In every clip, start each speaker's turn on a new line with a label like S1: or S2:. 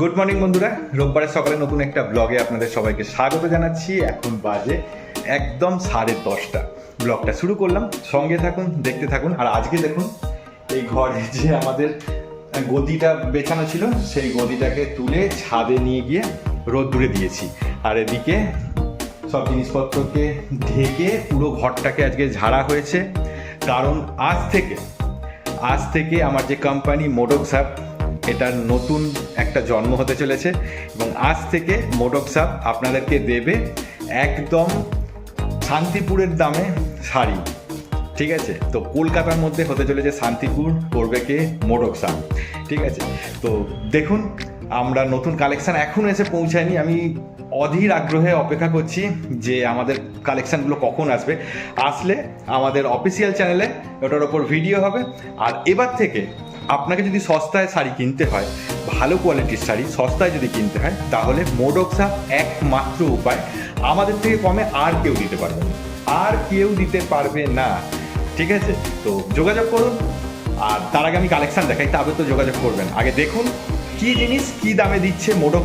S1: Good morning বন্ধুরা। রোববারের সকালে নতুন একটা ব্লগে আপনাদের সবাইকে স্বাগত জানাচ্ছি। এখন বাজে একদম সাড়ে দশটা। ব্লগটা শুরু করলাম। সঙ্গে থাকুন, দেখতে থাকুন। আর আজকে দেখুন, এই ঘরে যে আমাদের গদিটা বেছানো ছিল, সেই গদিটাকে তুলে ছাদে নিয়ে গিয়ে রোদ রোদ্দুরে দিয়েছি। আর এদিকে সব জিনিসপত্রকে ঢেকে পুরো ঘরটাকে আজকে ঝাড়া হয়েছে। কারণ আজ থেকে আজ থেকে আমার যে কোম্পানি মোডক সাপ এটার নতুন একটা জন্ম হতে চলেছে এবং আজ থেকে মোডক সাপ আপনাদেরকে দেবে একদম শান্তিপুরের দামে শাড়ি, ঠিক আছে? তো কলকাতার মধ্যে হতে চলেছে শান্তিপুর করবে কে? মোডক সাপ ঠিক আছে? তো দেখুন, আমরা নতুন কালেকশান এখনও এসে পৌঁছায়নি। আমি অধীর আগ্রহে অপেক্ষা করছি যে আমাদের কালেকশানগুলো কখন আসবে। আসলে আমাদের অফিসিয়াল চ্যানেলে ওটার ওপর ভিডিও হবে। আর এবার থেকে আপনাকে যদি সস্তায় শাড়ি কিনতে হয়, ভালো কোয়ালিটির শাড়ি সস্তায় যদি কিনতে হয়, তাহলে মোডক্সা একমাত্র উপায় আমাদের থেকে কমে আর কেউ দিতে পারবে না। আর কেউ দিতে পারবে না। ঠিক আছে? তো যোগাযোগ করুন। আর তার আগে আমি কালেকশন দেখাই, তবে তো যোগাযোগ করবেন। আগে দেখুন কি জিনিস কি দামে দিচ্ছে মোডক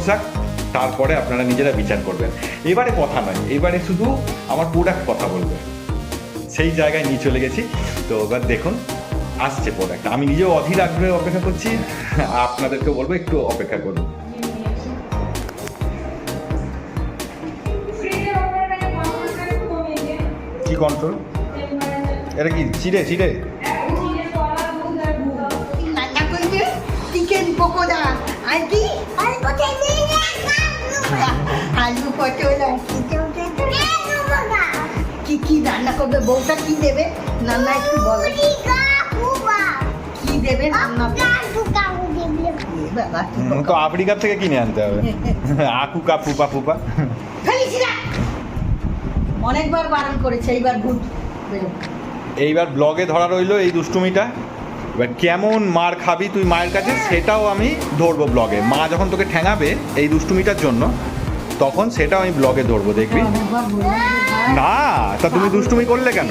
S1: তারপরে আপনারা নিজেরা বিচার করবেন। এবারে কথা নয়, এবারে শুধু আমার প্রোডাক্ট কথা বলবে। সেই জায়গায় নিয়ে চলে গেছি। তো এবার দেখুন আসছে প্রোডাক্ট আমি নিজেও অধীর আগ্রহে অপেক্ষা করছি। আপনাদেরকে বলব, একটু অপেক্ষা করুন। কি কন্ট্রোল এটা কি? চিড়ে চিড়ে?
S2: কি? কি? রান্না করবে? বউটা কি দেবে? রান্না একটু বলো। দেবে
S1: তো আফ্রিকা থেকে কিনে আনতে হবে। ফুপা
S2: ফেলিস না। অনেকবার বারণ করেছে এইবার ভূত
S1: এইবার ব্লগে ধরা রইল এই দুষ্টুমিটা। এবার কেমন মার খাবি তুই মায়ের কাছে সেটাও আমি ধরবো ব্লগে। মা যখন তোকে ঠ্যাঙাবে এই দুষ্টুমিটার জন্য তখন সেটাও আমি ব্লগে ধরবো দেখবি?
S2: অনেকবার বললাম যে ভাই,
S1: না তা তুমি দুষ্টুমি করলে কেন?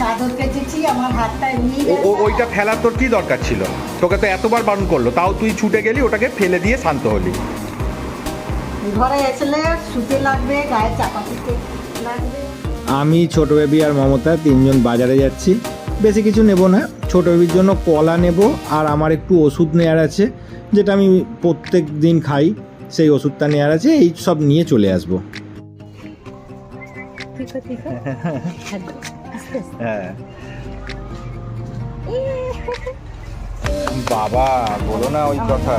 S2: চাদর কেচেছি আমার হাতটা এমনি
S1: ও- ও- ওইটা ফেলার তোর কি দরকার ছিল? তোকে তো এতবার বারণ করল তাও তুই ছুটে গেলি ওটাকে ফেলে দিয়ে শান্ত হলি।
S2: ঘরে এসলে শুতে লাগবে গায়ে চাপা লাগবে।
S3: আমি ছোট বেবি আর মমতা তিনজন বাজারে যাচ্ছি। বেশি কিছু নেব না ছোট বেবির জন্য কলা নেব আর আমার একটু ওষুধ নেওয়ার আছে যেটা আমি প্রত্যেক দিন খাই সেই ওষুধটা নেওয়ার আছে এই সব নিয়ে চলে আসব।
S1: হ্যাঁ। বাবা বলো না ওই কথা।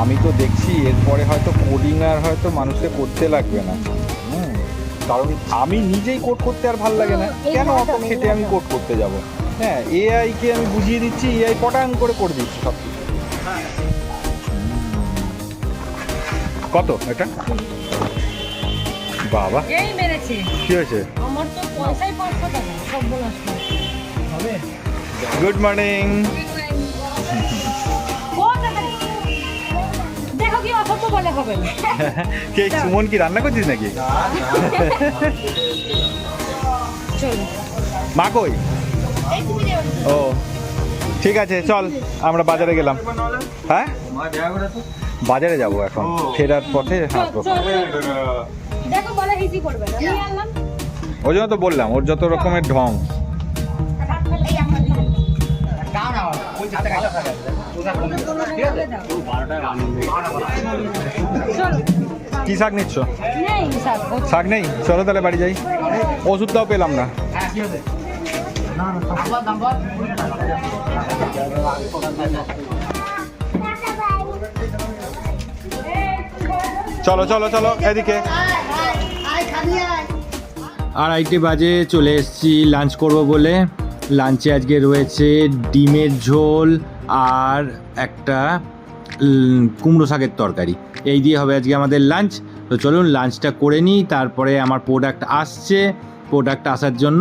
S1: আমি তো দেখছি এরপরে হয়তো কোডিং আর হয়তো মানুষকে করতে লাগবে না। কারণ আমি নিজেই কোড করতে আর ভালো লাগে না। কেন অত খেটে আমি কোড করতে যাব? হ্যাঁ এআই কে আমি বুঝিয়ে দিচ্ছি এআই পটাং করে করে দিচ্ছি সব কিছু কত এটা? বাবা।
S4: এই মেরেছে।
S1: কি হয়েছে?
S4: আমার তো পয়সাই টাকা সব বোনাস
S1: গুড মর্নিং
S4: দেখো কি হবে।
S1: সুমন কি রান্না করছিস নাকি?
S4: চলো।
S1: মা কই? ও ঠিক আছে চল আমরা বাজারে গেলাম। হ্যাঁ? বাজারে যাব এখন ফেরার পথে হাসবো
S4: দেখো বলে হিসি করবে না। নিয়ে আনলাম।
S1: ওই জন্য তো বললাম ওর যত রকমের ঢং। কি শাক নিচ্ছ? শাক নেই? চলো তাহলে বাড়ি যাই। ওষুধটাও পেলাম না। চলো চলো চলো এদিকে।
S3: আড়াইটে বাজে চলে এসেছি লাঞ্চ করব বলে। লাঞ্চে আজকে রয়েছে ডিমের ঝোল আর একটা কুমড়ো শাকের তরকারি। এই দিয়ে হবে আজকে আমাদের লাঞ্চ তো চলুন লাঞ্চটা করে নিই, তারপরে আমার প্রোডাক্ট আসছে। প্রোডাক্ট আসার জন্য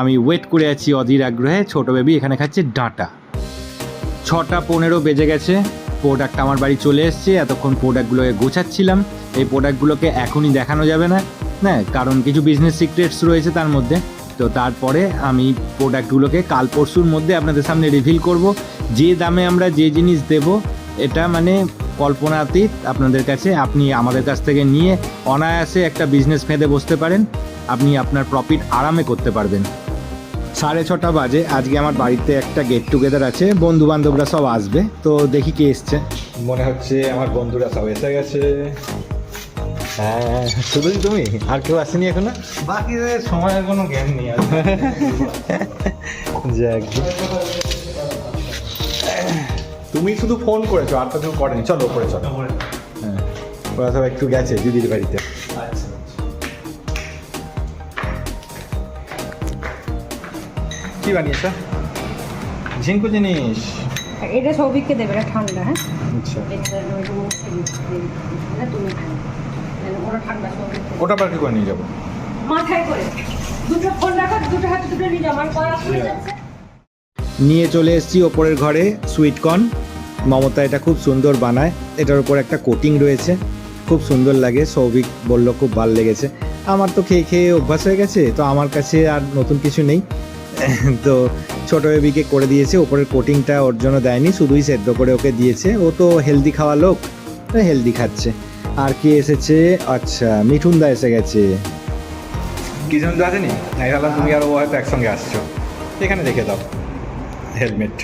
S3: আমি ওয়েট করে আছি অধীর আগ্রহে। ছোটো বেবি এখানে খাচ্ছে ডাঁটা। ছটা পনেরো বেজে গেছে। প্রোডাক্ট আমার বাড়ি চলে এসছে। এতক্ষণ প্রোডাক্টগুলোকে গোছাচ্ছিলাম। এই প্রোডাক্টগুলোকে এখনই দেখানো যাবে না। হ্যাঁ কারণ কিছু বিজনেস সিক্রেটস রয়েছে তার মধ্যে। তো তারপরে আমি প্রোডাক্টগুলোকে কাল পরশুর মধ্যে আপনাদের সামনে রিভিল করব। যে দামে আমরা যে জিনিস দেব, এটা মানে কল্পনাতীত আপনাদের কাছে। আপনি আমাদের কাছ থেকে নিয়ে অনায়াসে একটা বিজনেস ফেঁদে বসতে পারেন। আপনি আপনার প্রফিট আরামে করতে পারবেন। সাড়ে ছটা বাজে। আজকে আমার বাড়িতে একটা গেট টুগেদার আছে। বন্ধু বান্ধবরা সব আসবে। তো দেখি কে এসছে।
S1: মনে হচ্ছে আমার বন্ধুরা সব এসে গেছে। হ্যাঁ শুধুই তুমি? আর কেউ আসেনি এখনও?
S3: বাকিদের সময়ের কোনো জ্ঞান নেই আর
S1: যাক। তুমি শুধু ফোন করেছ আর তো কেউ করেনি। চলো ওপরে চলো। হ্যাঁ ওরা সব একটু গেছে দিদির বাড়িতে। কি বানিয়েছো? ঝিঙ্কু জিনিস।
S4: এটা সৌভিককে দেবে এটা ঠান্ডা হ্যাঁ?
S1: আচ্ছা। ওটা কি করে নিয়ে যাব?
S4: মাথায় করে। দুটো ফোন রাখো দুটো হাতে দুটো নিয়ে যাও আমার পড়া হয়ে যাচ্ছে
S3: নিয়ে চলে এসেছি ওপরের ঘরে সুইট কর্ন মমতা এটা খুব সুন্দর বানায়। এটার উপর একটা কোটিং রয়েছে। খুব সুন্দর লাগে সৌভিক বলল খুব ভালো লেগেছে। আমার তো খেয়ে খেয়ে অভ্যাস হয়ে গেছে তো আমার কাছে আর নতুন কিছু নেই। তো ছোটো বেবিকে করে দিয়েছে ওপরের কোটিংটা ওর জন্য দেয়নি শুধুই সেদ্ধ করে ওকে দিয়েছে। ও তো হেলদি খাওয়া লোক হেলদি খাচ্ছে। আর কি এসেছে? আচ্ছা মিঠুনদা এসে গেছে।
S1: কি জন্য আসেনি? আমি ভাবলাম তুমি আর ও হয়তো একসঙ্গে আসছো। এখানে রেখে দাও। হেলমেট।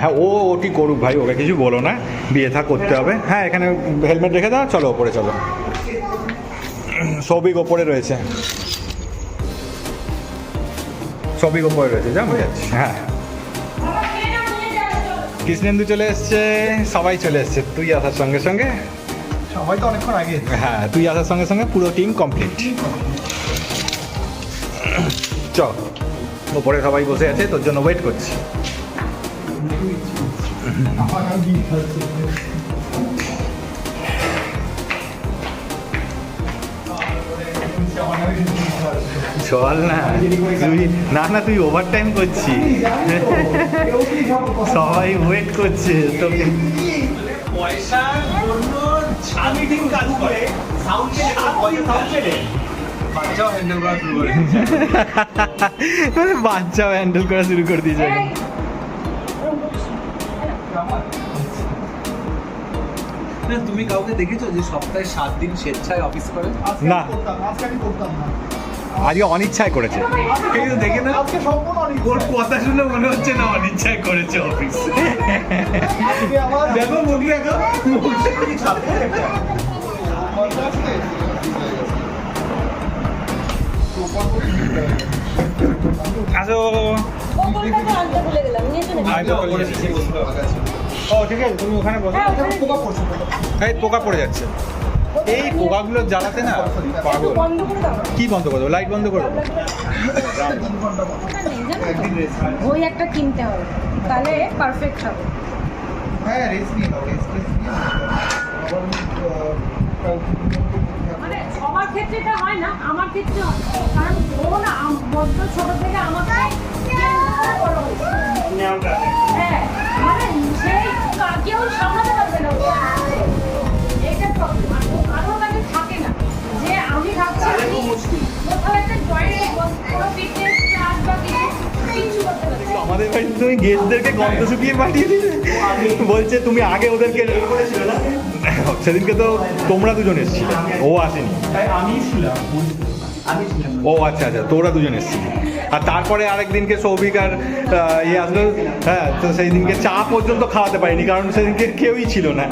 S1: হ্যাঁ ও ওটি করুক ভাই, ওকে কিছু বলো না। বিয়ে থা করতে হবে। হ্যাঁ এখানে হেলমেট রেখে দাও, চলো ওপরে চলো। সবিক ওপরে রয়েছে। সবিক ওপরে রয়েছে যা যাচ্ছি হ্যাঁ। কৃষ্ণেন্দু চলে এসছে সবাই চলে এসছে। তুই আসার সঙ্গে সঙ্গে?
S3: সবাই তো অনেকক্ষণ আগে
S1: হ্যাঁ তুই আসার সঙ্গে সঙ্গে পুরো টিম কমপ্লিট চ ওপরে সবাই বসে আছে তোর জন্য ওয়েট করছি। চল না তুই না না তুই ওভার টাইম করছিস সবাই ওয়েট করছে তোকে মানে বাচ্চাও হ্যান্ডেল করা শুরু করে দিয়েছে।
S5: না তুমি কাউকে দেখেছ যে সপ্তাহে সাত দিন স্বেচ্ছায় অফিস করে?
S1: না। আজকে অনিচ্ছায় করেছে।
S5: কিন্তু দেখে না। ওর কথা শুনে মনে হচ্ছে না অনিচ্ছায় করেছে অফিস দেখো মুখ দেখো।
S1: আসো।
S4: গেলাম নিয়ে চলে
S1: আমি তো বলে দিচ্ছি। ও ঠিক আছে তুমি ওখানে বসো।
S4: হ্যাঁ ওখানে।
S1: এই পোকা পড়ে যাচ্ছে। এই পোকাগুলো জ্বালাতে না পাগল।
S4: বন্ধ করে দাও।
S1: কি বন্ধ করে দেবো লাইট বন্ধ করে?
S4: ওই একটা কিনতে হবে। তাহলে পারফেক্ট হবে। মানে সবার ক্ষেত্রে এটা হয় না আমার ক্ষেত্রে হয় কারণ ও না বড্ড ছোট থেকে আমাকে বড় হয়েছে। হ্যাঁ মানে সেই কেউ সামলাতে পারবে না? এটা প্রবলেম আর ও কারোর কাছে থাকে না। যে আমি ভাবছি আমি কোথাও একটা জয়েন্ট কোনো ফিটনেস ক্লাস বা কিছু করতে পারছি
S1: আমাদের বাড়িতে তুমি গেস্টদেরকে গন্ধ শুকিয়ে পাঠিয়ে দিলে। বলছে তুমি আগে ওদেরকে সেদিনকে তো তোমরা দুজন এসেছিলে। ও আসেনি।
S5: আমি ছিলাম। আমি ছিলাম।
S1: ও আচ্ছা আচ্ছা তোরা দুজন এসেছিলি। আর তারপরে আরেক দিনকে সৌভিক আর ইয়ে আসলো। হ্যাঁ তো সেই দিনকে চা পর্যন্ত খাওয়াতে পারিনি, কারণ সেদিনকে কেউই ছিল না।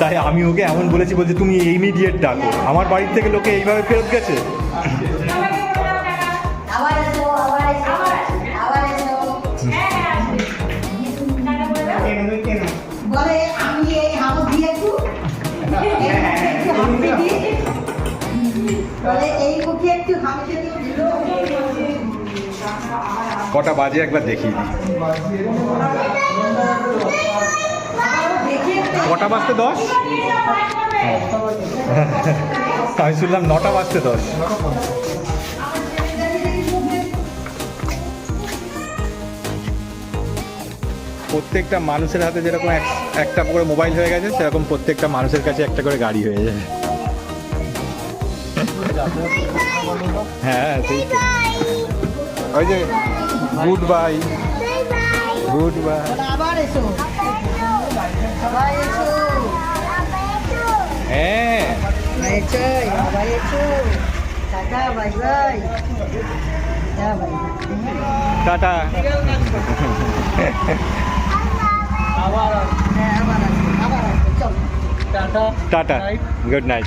S1: তাই আমি ওকে এমন বলেছি, বলছি, তুমি ইমিডিয়েট ডাকো। আমার বাড়ির থেকে লোকে এইভাবে ফেরত গেছে? কটা বাজে একবার
S2: দেখি।
S1: কটা বাজতে দশ? আমি শুনলাম নটা বাজতে দশ। প্রত্যেকটা মানুষের হাতে যেরকম এক- একটা করে মোবাইল হয়ে গেছে, সেরকম প্রত্যেকটা মানুষের কাছে একটা করে গাড়ি হয়ে যায় হ্যাঁ ওই যে গুড বাই গুড বাই
S2: বলো আবার এসো সবাই এসো
S1: হ্যাঁ
S2: এসো আবার এসো tata bye bye tata bye bye
S1: tata
S2: হ্যাঁ আবার আসবে আবার আসবে চলো
S1: টাটা গুড নাইট